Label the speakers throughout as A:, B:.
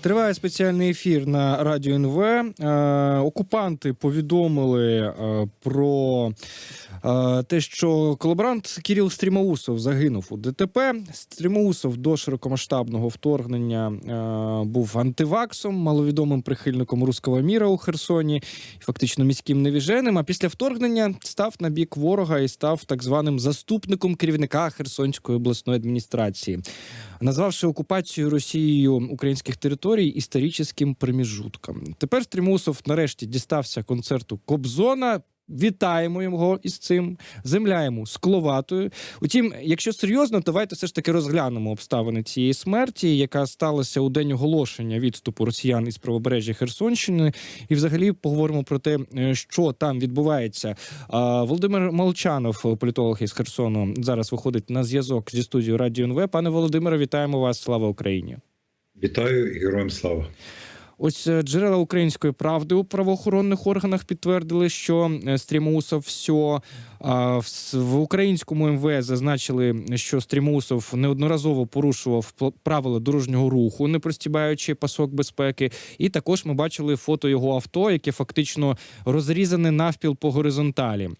A: Триває спеціальний ефір на радіо НВ. Е, окупанти повідомили е, про е, те, що колаборант Кіріл Стрімоусов загинув у ДТП. Стрімоусов до широкомасштабного вторгнення е, був антиваксом, маловідомим прихильником руського міра у Херсоні, фактично міським невіженим. А після вторгнення став на бік ворога і став так званим заступником керівника Херсонської обласної адміністрації назвавши окупацію Росією українських територій історичним проміжутком. Тепер Стрімусов нарешті дістався концерту Кобзона. Вітаємо його із цим, земля йому скловатою. Утім, якщо серйозно, давайте все ж таки розглянемо обставини цієї смерті, яка сталася у день оголошення відступу росіян із правобережжя Херсонщини, і взагалі поговоримо про те, е, що там відбувається. Володимир Молчанов, політолог із Херсону, зараз виходить на зв'язок зі студією Радіо НВ. Пане Володимире, вітаємо вас! Слава Україні!
B: Вітаю героям слава.
A: Ось е, джерела української правди у правоохоронних органах підтвердили, що е, Стрімоусов все в, українському МВС зазначили, що Стрімоусов неодноразово порушував правила дорожнього руху, не пристібаючи пасок безпеки. І також ми бачили фото його авто, яке фактично розрізане навпіл по горизонталі.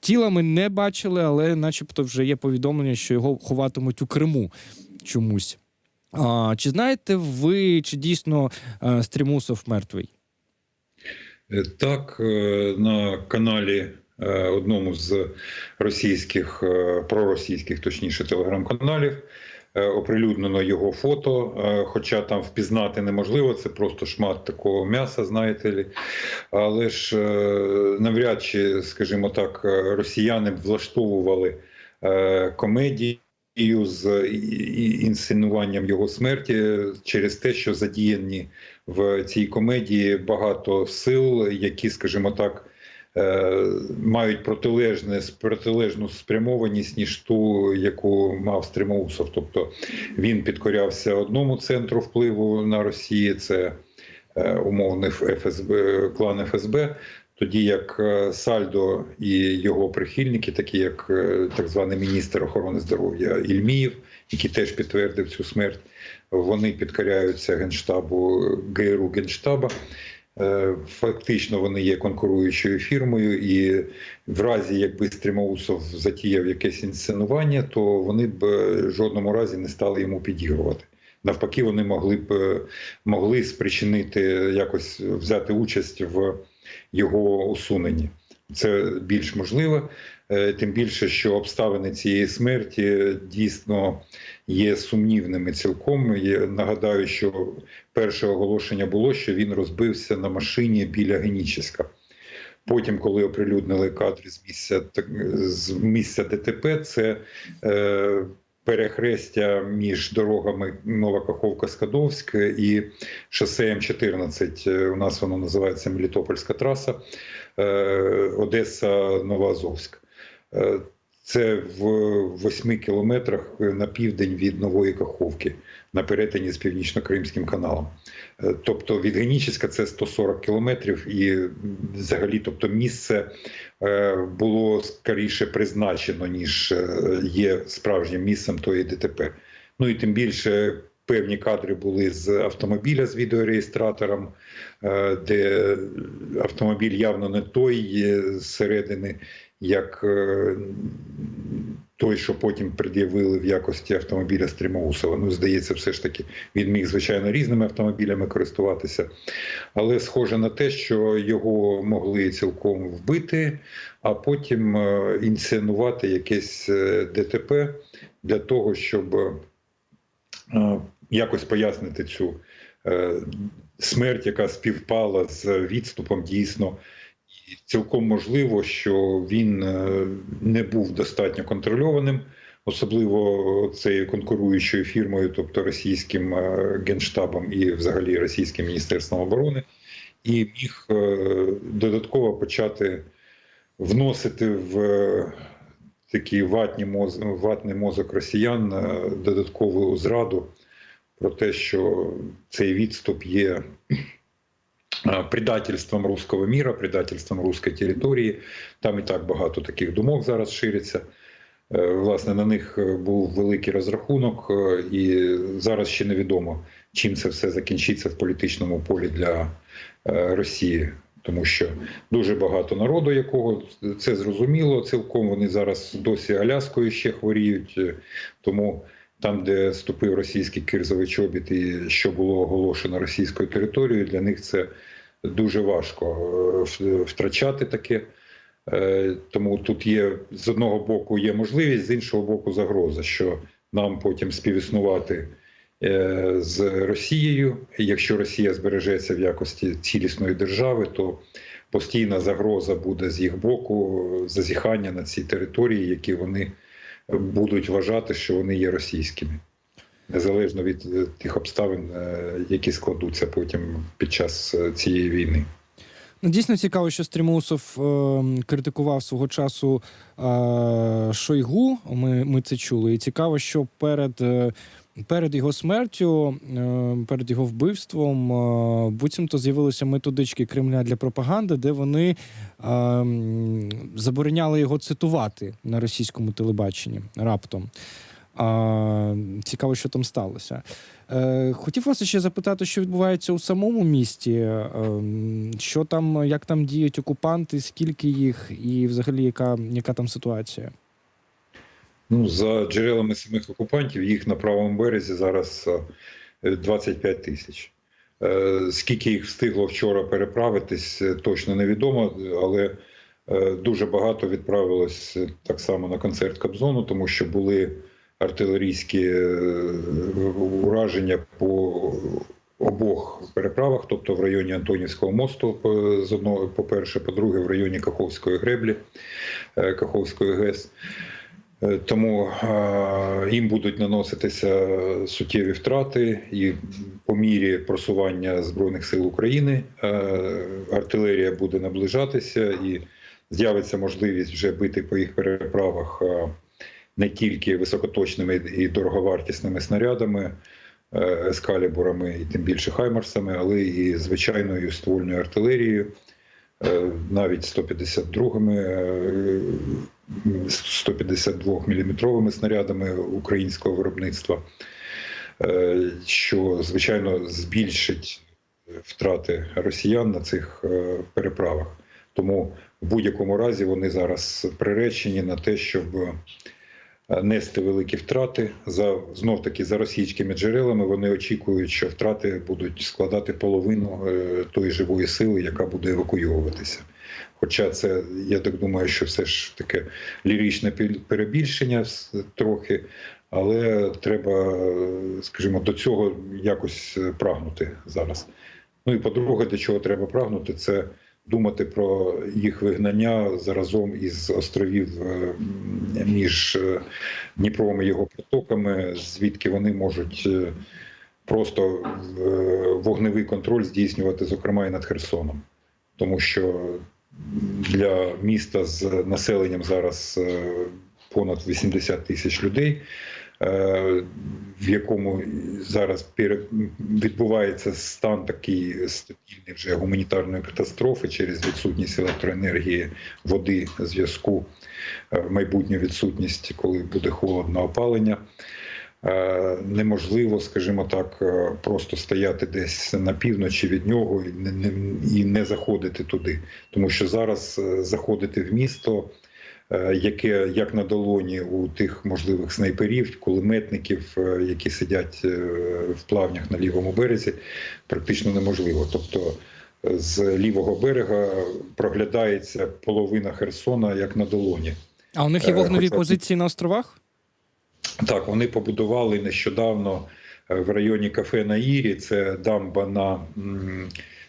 A: Тіла ми не бачили, але, начебто, вже є повідомлення, що його ховатимуть у Криму чомусь. А, чи знаєте ви, чи дійсно е, Стрімусов мертвий?
B: Е, Так, е, на каналі одному з російських проросійських, точніше, телеграм-каналів. Оприлюднено його фото, хоча там впізнати неможливо, це просто шмат такого м'яса, знаєте лі. Але ж навряд чи, скажімо так, росіяни влаштовували комедію з і- інсценуванням його смерті через те, що задіяні в цій комедії багато сил, які, скажімо так, е, мають протилежне протилежну спрямованість ніж ту, яку мав Стримоусов. Тобто він підкорявся одному центру впливу на Росії, це е, умовний ФСБ, клан ФСБ. Тоді як е, Сальдо і його прихильники, такі як е, так званий міністр охорони здоров'я Ільмієв, який теж підтвердив цю смерть, вони підкоряються генштабу ГРУ Генштаба. Е, Фактично вони є конкуруючою фірмою, і в разі, якби Стрімоусов затіяв якесь інсценування, то вони б е, жодному разі не стали йому підігрувати. Навпаки, вони могли б е, могли спричинити якось взяти участь в його усуненні. Це більш можливо, е, тим більше, що обставини цієї смерті дійсно є сумнівними цілком. Я нагадаю, що перше оголошення було, що він розбився на машині біля Геніческа. Потім, коли оприлюднили кадри з місця з місця ДТП, це е, перехрестя між дорогами Нова Каховка-Скадовськ і шосеєм 14. Е, У нас воно називається Мелітопольська траса, е, Одеса Новоазовськ. Е, Це в восьми кілометрах на південь від Нової Каховки на перетині з північно-кримським каналом. Е, Тобто від Геніческа це 140 кілометрів, і взагалі, тобто, місце е, було скоріше призначено, ніж е, є справжнім місцем тої ДТП. Ну і тим більше певні кадри були з автомобіля з відеореєстратором, де автомобіль явно не той зсередини, як той, що потім пред'явили в якості автомобіля Стрімоусова. Ну, здається, все ж таки він міг, звичайно, різними автомобілями користуватися. Але схоже на те, що його могли цілком вбити, а потім е, інсценувати якесь е, ДТП для того, щоб е, якось пояснити цю смерть, яка співпала з відступом дійсно. Цілком можливо, що він е, не був достатньо контрольованим, особливо цією конкуруючою фірмою, тобто російським е, генштабом і взагалі російським міністерством оборони, і міг е, додатково почати вносити в такий ватні моз... ватний мозок росіян додаткову зраду про те, що цей відступ є предательством руського міра, предательством руської території. Там і так багато таких думок зараз шириться. Е, Власне, на них е, був великий розрахунок, е, і зараз ще невідомо, чим це все закінчиться в політичному полі для Росії. Тому що дуже багато народу, якого це зрозуміло, цілком вони зараз досі Аляскою ще хворіють. Тому там, де ступив російський кирзовий чобіт, і що було оголошено російською територією, для них це дуже важко е, втрачати таке. Е, Тому тут є з одного боку є можливість, з іншого боку, загроза, що нам потім співіснувати е, з Росією. Якщо Росія збережеться в якості цілісної держави, то постійна загроза буде з їх боку зазіхання на ці території, які вони будуть вважати, що вони є російськими, незалежно від е, тих обставин, е, які складуться потім під час е, цієї війни.
A: Ну, дійсно цікаво, що Стрімусов е, критикував свого часу е, Шойгу. Ми, ми це чули. І цікаво, що перед, е, перед його смертю, е, перед його вбивством, е, буцімто з'явилися методички Кремля для пропаганди, де вони е, забороняли його цитувати на російському телебаченні раптом. А, цікаво, що там сталося. Е, хотів вас ще запитати, що відбувається у самому місті, е, що там, як там діють окупанти, скільки їх, і взагалі яка, яка там ситуація?
B: Ну, за джерелами самих окупантів, їх на правому березі зараз е, 25 тисяч. Е, Скільки їх встигло вчора переправитись, е, точно невідомо, але е, дуже багато відправилось е, так само на концерт Кобзону, тому що були артилерійські е, ураження по обох переправах, тобто в районі Антонівського мосту, з одного, по-перше, по-друге, в районі Каховської греблі, е, Каховської ГЕС. Е, Тому е, їм будуть наноситися суттєві втрати, і по мірі просування збройних сил України е, артилерія буде наближатися, і з'явиться можливість вже бити по їх переправах е, не тільки високоточними і дороговартісними снарядами, е, ескалібурами і тим більше хаймарсами, але і звичайною ствольною артилерією, е, навіть 152 е, 152 мм снарядами українського виробництва, е, що звичайно збільшить втрати росіян на цих е, переправах. Тому в будь-якому разі вони зараз приречені на те, щоб е, нести великі втрати. За знов таки за російськими джерелами вони очікують, що втрати будуть складати половину е, тої живої сили, яка буде евакуйовуватися. Хоча це, я так думаю, що все ж таке ліричне перебільшення трохи, але треба, е, скажімо, до цього якось е, прагнути зараз. Ну і по-друге, до чого треба прагнути, це думати про їх вигнання заразом із островів е, між е, Дніпром і його протоками, звідки вони можуть е, просто вогневий контроль здійснювати, зокрема і над Херсоном. Тому що для міста з населенням зараз понад 80 тисяч людей, в якому зараз відбувається стан такий стабільний вже гуманітарної катастрофи через відсутність електроенергії, води, зв'язку, е, майбутню відсутність, коли буде холодне опалення. Е, Неможливо, скажімо так, е, просто стояти десь на півночі від нього і не, і не заходити туди. Тому що зараз е, заходити в місто, е, яке як на долоні у тих можливих снайперів, кулеметників, е, які сидять е, в плавнях на лівому березі, практично неможливо. Тобто е, з лівого берега проглядається половина Херсона як на долоні.
A: А у них є
B: Е,
A: вогневі
B: хоча-
A: позиції на островах?
B: Так, вони побудували нещодавно е, в районі кафе на Ірі. Це дамба на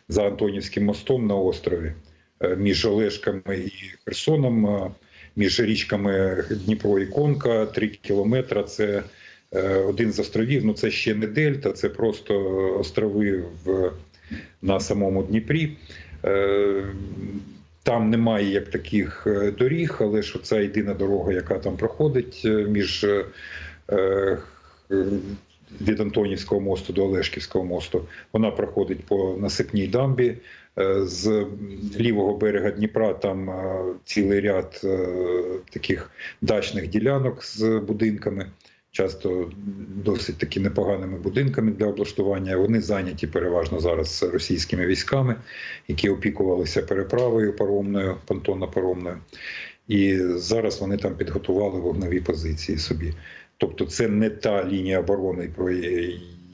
B: за Антонівським мостом на острові е, між Олешками і Херсоном, е, між річками Дніпро і Конка, три кілометри. Це е, один з островів. Ну це ще не Дельта, це просто острови в, на самому Дніпрі. Е, Там немає як таких е, доріг, але ж це єдина дорога, яка там проходить між від Антонівського мосту до Олешківського мосту. Вона проходить по насипній дамбі. Е, З лівого берега Дніпра там е, цілий ряд е, таких дачних ділянок з будинками. часто досить таки непоганими будинками для облаштування. Вони зайняті переважно зараз російськими військами, які опікувалися переправою паромною, понтонно-паромною. І зараз вони там підготували вогневі позиції собі. Тобто, це не та лінія оборони, про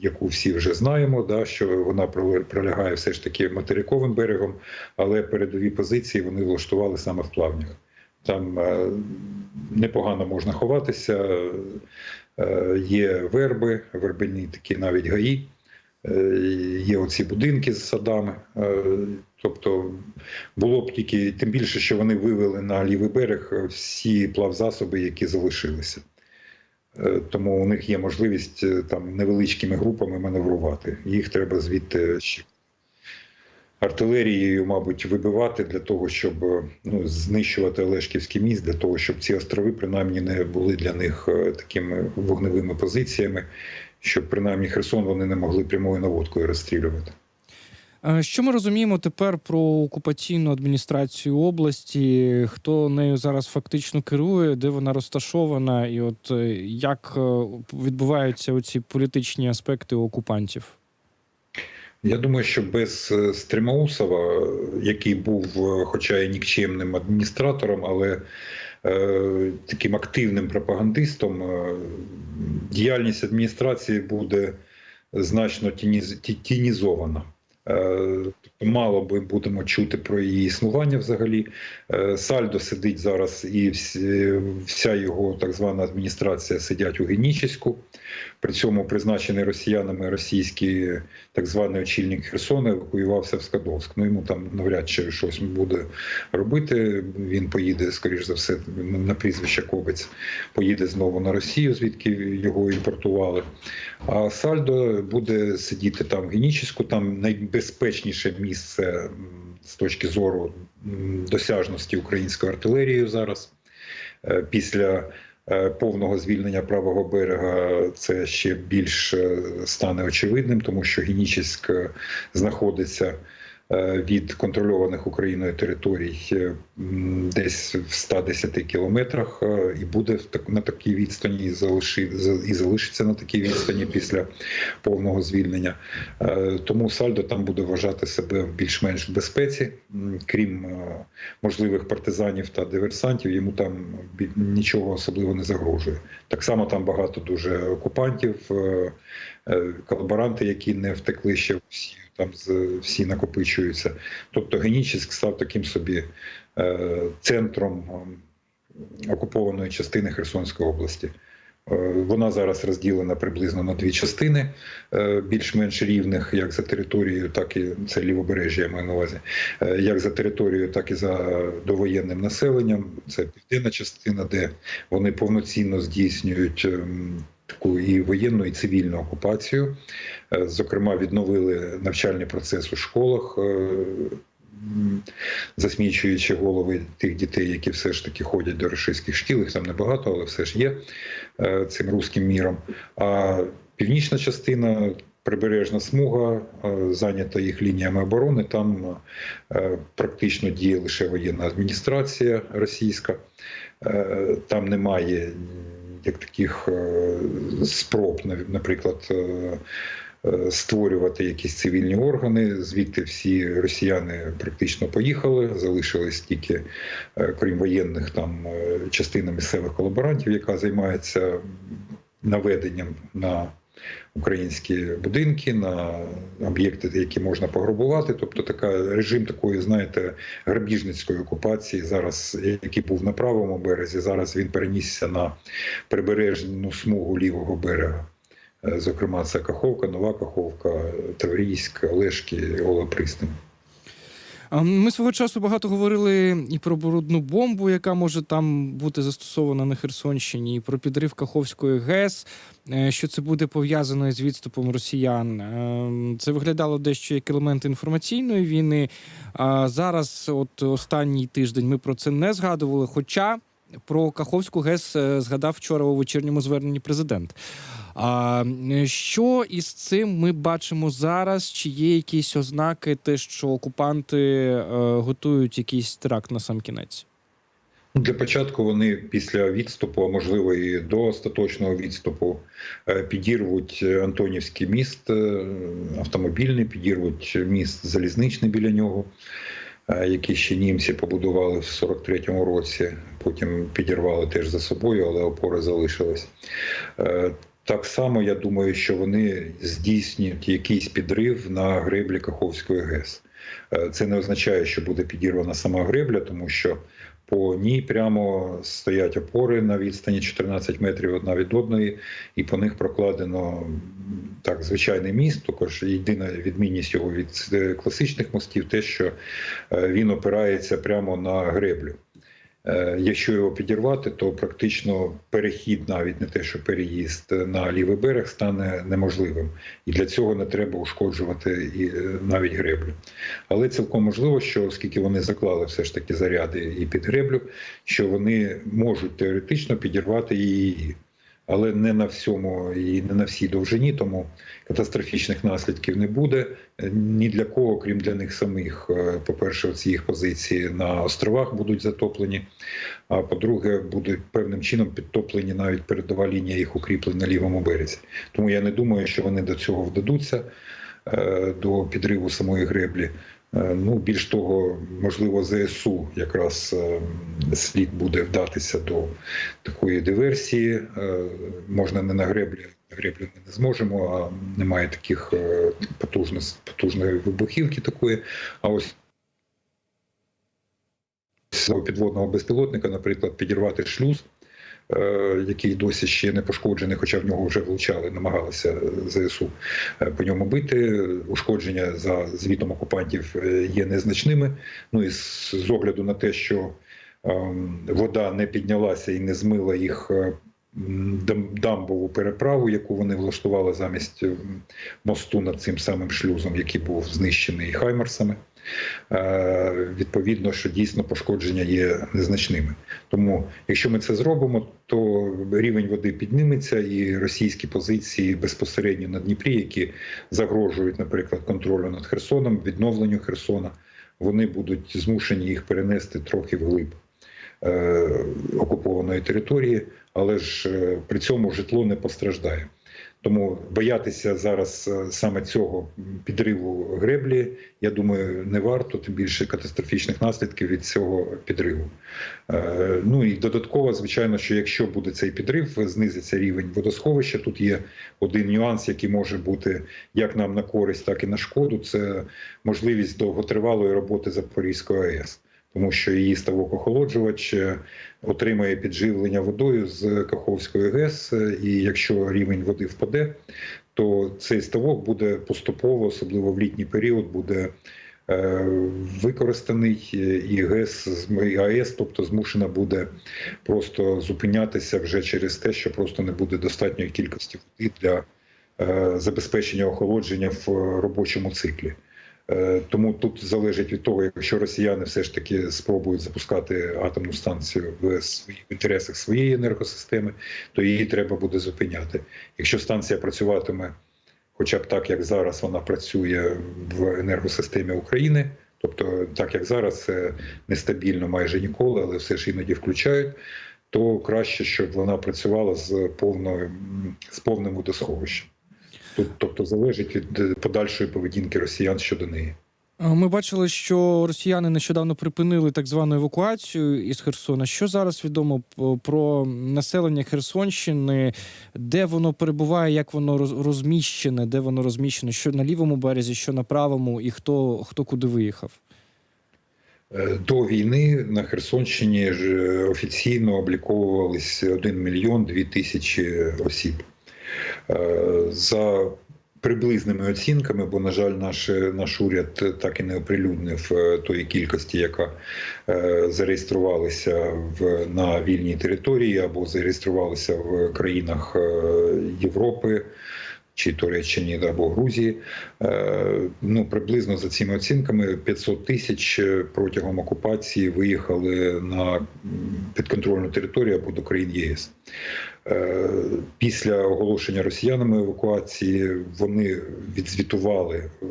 B: яку всі вже знаємо, да, що вона пролягає все ж таки материковим берегом, але передові позиції вони влаштували саме в плавнях. Там е, непогано можна ховатися, е, є верби, вербені такі навіть гаї, е, є оці будинки з садами. Тобто було б тільки тим більше, що вони вивели на лівий берег всі плавзасоби, які залишилися. Е, Тому у них є можливість е, там невеличкими групами маневрувати. Їх треба звідти ще артилерією, мабуть, вибивати для того, щоб е, ну, знищувати Олешківський міст, для того, щоб ці острови принаймні не були для них такими вогневими позиціями, щоб принаймні Херсон вони не могли прямою наводкою розстрілювати.
A: Е, Що ми розуміємо тепер про окупаційну адміністрацію області? Хто нею зараз фактично керує, де вона розташована, і от е, як е, відбуваються оці політичні аспекти окупантів?
B: Я думаю, що без Стримаусова, який був, хоча і нікчемним адміністратором, але е, таким активним пропагандистом, діяльність адміністрації буде значно тінізована. Е, Тобто мало би будемо чути про її існування взагалі. Е, Сальдо сидить зараз, і вся його так звана адміністрація сидять у Генічеську. При цьому призначений росіянами російський так званий очільник Херсона евакуювався в Скадовськ. Ну йому там навряд чи щось буде робити. Він поїде, скоріш за все, на прізвище Кобець, поїде знову на Росію, звідки його імпортували. А Сальдо буде сидіти там в Генічеську, там найбезпечніше місце з точки зору досяжності української артилерії зараз. Е, Після повного звільнення правого берега це ще більш е, стане очевидним, тому що Генічеськ е, знаходиться е, від контрольованих Україною територій е, десь в 110 кілометрах е, і буде на такій відстані і залиши- і залишиться на такій відстані після повного звільнення. Е, Тому Сальдо там буде вважати себе більш-менш в безпеці, крім е, можливих партизанів та диверсантів, йому там нічого особливо не загрожує. Так само там багато дуже окупантів, е, е, колаборанти, які не втекли ще всі. Там всі накопичуються. Тобто Генічеськ став таким собі е, центром е, окупованої частини Херсонської області. Е, Вона зараз розділена приблизно на дві частини, е, більш-менш рівних, як за територією, так і це лівобережжя, я маю на увазі, е, як за територією, так і за довоєнним населенням. Це південна частина, де вони повноцінно здійснюють ем, таку і воєнну, і цивільну окупацію. Е, Зокрема, відновили навчальний процес у школах. е, Засмічуючи голови тих дітей, які все ж таки ходять до російських шкіл, їх там небагато, але все ж є е, цим руським міром. А північна частина, прибережна смуга, зайнята їх лініями оборони. Там практично діє лише воєнна адміністрація російська. Там немає як таких е, спроб, наприклад. е, е, Створювати якісь цивільні органи, звідти всі росіяни практично поїхали. Залишились тільки, крім воєнних, там частина місцевих колаборантів, яка займається наведенням на українські будинки, на об'єкти, які можна пограбувати. Тобто, така режим такої, знаєте, грабіжницької окупації, зараз який був на правому березі, зараз він перенісся на прибережну смугу лівого берега. Е, Зокрема, це Каховка, Нова Каховка, Таврійськ, Олешки, Ола Пристань.
A: А Ми свого часу багато говорили і про брудну бомбу, яка може там бути застосована на Херсонщині, і про підрив Каховської ГЕС, е, що це буде пов'язано з відступом росіян. Е, Це виглядало дещо як елемент інформаційної війни. А зараз, от останній тиждень, ми про це не згадували. Хоча про Каховську ГЕС е, згадав вчора у вечірньому зверненні президент. А е, що із цим ми бачимо зараз? Чи є якісь ознаки, те, що окупанти е, готують якийсь теракт на сам кінець?
B: Для початку вони після відступу, а можливо і до остаточного відступу, підірвуть Антонівський міст автомобільний, підірвуть міст залізничний біля нього, який ще німці побудували в 43-му році. Потім підірвали теж за собою, але опора залишилась. Е, Так само я думаю, що вони здійснюють якийсь підрив на греблі Каховської ГЕС. Е, Це не означає, що буде підірвана сама гребля, тому що по ній прямо стоять опори на відстані 14 метрів одна від одної, і по них прокладено так звичайний міст. Також єдина відмінність його від е, класичних мостів, те, що він опирається прямо на греблю. Е, Якщо його підірвати, то практично перехід, навіть не те, що переїзд на лівий берег, стане неможливим, і для цього не треба ушкоджувати і е, навіть греблю. Але цілком можливо, що оскільки вони заклали все ж таки заряди і під греблю, що вони можуть теоретично підірвати її, але не на всьому і не на всій довжині, тому катастрофічних наслідків не буде е, ні для кого, крім для них самих. Е, По-перше, ці їх позиції на островах будуть затоплені. А по-друге, будуть певним чином підтоплені навіть передова лінія їх укріплень на лівому березі. Тому я не думаю, що вони до цього вдадуться е, до підриву самої греблі. Е, Ну, більш того, можливо, ЗСУ якраз е, слід буде вдатися до такої диверсії. Е, Можна не на греблі, на греблю ми не зможемо, а немає таких потужної вибухівки такої. А ось підводного безпілотника, наприклад, підірвати шлюз. Е, Який досі ще не пошкоджений, хоча в нього вже влучали, намагалися ЗСУ е, по ньому бити. Ушкодження за звітом окупантів е, є незначними. Ну і з огляду на те, що ем, вода не піднялася і не змила їх е, дамбову переправу, яку вони влаштували замість мосту над цим самим шлюзом, який був знищений хаймерсами. Е, Відповідно, що дійсно пошкодження є незначними. Тому, якщо ми це зробимо, то рівень води підніметься, і російські позиції безпосередньо на Дніпрі, які загрожують, наприклад, контролю над Херсоном, відновленню Херсона, вони будуть змушені їх перенести трохи вглиб е, окупованої території, але ж е, при цьому житло не постраждає. Тому боятися зараз е, саме цього підриву греблі, я думаю, не варто, тим більше катастрофічних наслідків від цього підриву. Е, Ну і додатково, звичайно, що якщо буде цей підрив, знизиться рівень водосховища. Тут є один нюанс, який може бути як нам на користь, так і на шкоду. Це можливість довготривалої роботи Запорізької АЕС. Тому що її ставок охолоджувач е, отримує підживлення водою з Каховської ГЕС, е, і якщо рівень води впаде, то цей ставок буде поступово, особливо в літній період, буде е, використаний, і ГЕС і АЕС, тобто змушена буде просто зупинятися вже через те, що просто не буде достатньої кількості води для забезпечення охолодження в робочому циклі. Е, Тому тут залежить від того, якщо росіяни все ж таки спробують запускати атомну станцію в своїх інтересах своєї енергосистеми, то її треба буде зупиняти. Якщо станція працюватиме, хоча б так, як зараз вона працює в енергосистемі України, тобто так як зараз це нестабільно майже ніколи, але все ж іноді включають. То краще, щоб вона працювала з повною з повним водосховищем. Тут, тобто, залежить від е, подальшої поведінки росіян щодо неї.
A: Ми бачили, що росіяни нещодавно припинили так звану евакуацію із Херсона. Що зараз відомо про населення Херсонщини, де воно перебуває, як воно роз- розміщене, де воно розміщене, що на лівому березі, що на правому, і хто, хто куди виїхав?
B: Е, До війни на Херсонщині е, офіційно обліковувались 1 мільйон 2 тисячі осіб. Е, За приблизними оцінками, бо, на жаль, наш, наш уряд так і не оприлюднив е, тої кількості, яка е, зареєструвалися в, на вільній території або зареєструвалися в країнах Європи. Чи Туреччині або Грузії, ну приблизно за цими оцінками 500 тисяч протягом окупації виїхали на підконтрольну територію або до країн ЄС. Е, Після оголошення росіянами евакуації вони відзвітували е,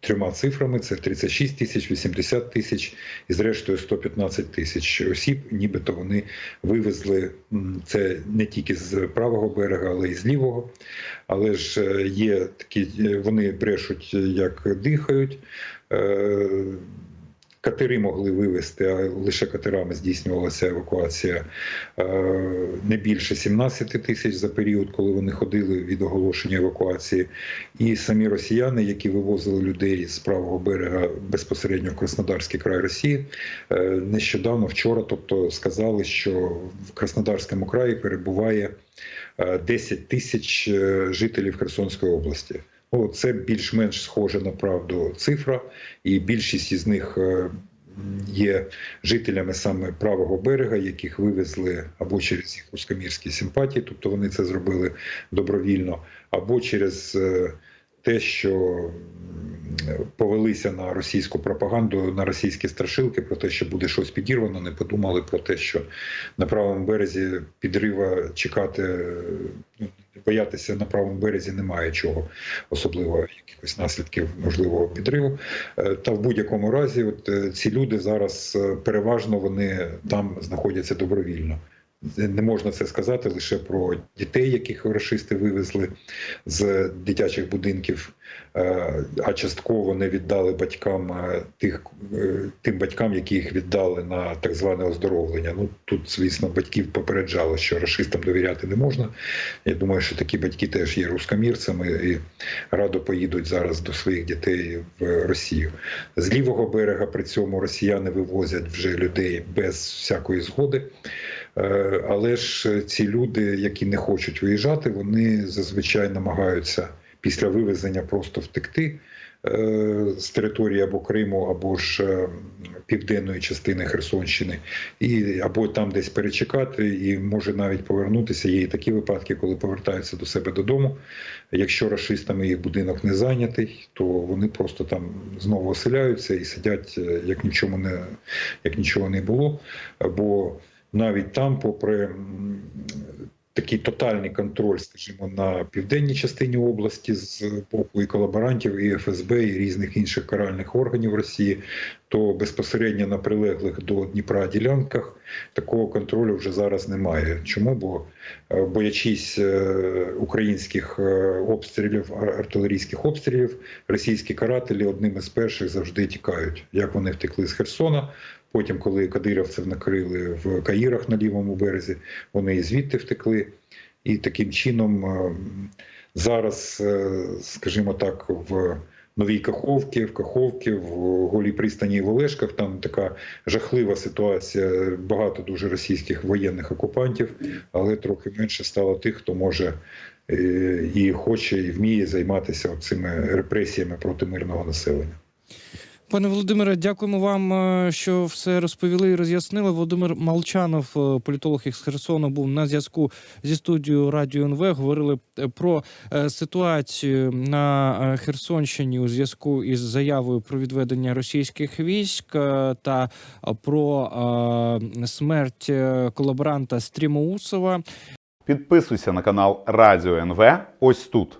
B: трьома цифрами: це 36 тисяч, 80 тисяч і зрештою 115 тисяч осіб, нібито вони вивезли це не тільки з правого берега, але й з лівого. Але ж е, є такі, вони брешуть, як дихають. Катери могли вивезти, а лише катерами здійснювалася евакуація е, не більше 17 тисяч за період, коли вони ходили від оголошення евакуації. І самі росіяни, які вивозили людей з правого берега безпосередньо в Краснодарський край Росії, е, нещодавно вчора, тобто сказали, що в Краснодарському краї перебуває е, 10 тисяч е, жителів Херсонської області. О, це більш-менш схоже на правду цифра, і більшість із них е, є жителями саме правого берега, яких вивезли або через їх ускамірські симпатії, тобто вони це зробили добровільно, або через е, те, що повелися на російську пропаганду, на російські страшилки про те, що буде щось підірвано, не подумали про те, що на правому березі підрива чекати, е, ну, боятися на правому березі немає чого, особливо якихось наслідків можливого підриву. Е, Та в будь-якому разі, от е, ці люди зараз е, переважно вони там знаходяться добровільно. Не можна це сказати лише про дітей, яких рашисти вивезли з дитячих будинків, е, а частково не віддали батькам е, тих е, тим батькам, які їх віддали на так зване оздоровлення. Ну тут, звісно, батьків попереджали, що рашистам довіряти не можна. Я думаю, що такі батьки теж є рускомірцями і радо поїдуть зараз до своїх дітей в Росію. З лівого берега при цьому росіяни вивозять вже людей без всякої згоди. Е, Але ж ці люди, які не хочуть виїжджати, вони зазвичай намагаються після вивезення просто втекти е, з території або Криму, або ж е, південної частини Херсонщини, і або там десь перечекати, і може навіть повернутися. Є і такі випадки, коли повертаються до себе додому. Якщо рашистами їх будинок не зайнятий, то вони просто там знову оселяються і сидять, як нічого не як нічого не було. Бо навіть там, попри такий тотальний контроль, скажімо, на південній частині області з боку і колаборантів, і ФСБ, і різних інших каральних органів Росії, то безпосередньо на прилеглих до Дніпра ділянках такого контролю вже зараз немає. Чому? Бо е, боячись е, українських е, обстрілів, артилерійських обстрілів, російські карателі одним із перших завжди тікають. Як вони втекли з Херсона, Потім, коли кадирівців накрили в Каїрах на лівому березі, вони і звідти втекли. І таким чином е, зараз, скажімо так, в Новій Каховці, в Каховці, в Голій пристані і в Олешках там така жахлива ситуація. Багато дуже російських воєнних окупантів, але трохи менше стало тих, хто може е, і хоче, і вміє займатися цими репресіями проти мирного населення.
A: Пане Володимире, дякуємо вам, е, що все розповіли і роз'яснили. Володимир Молчанов, е, політолог із Херсону, був на зв'язку зі студією Радіо НВ. Говорили е, про ситуацію на Херсонщині у зв'язку із заявою про відведення російських військ та про смерть колаборанта Стрімоусова.
C: Підписуйся на канал Радіо НВ ось тут.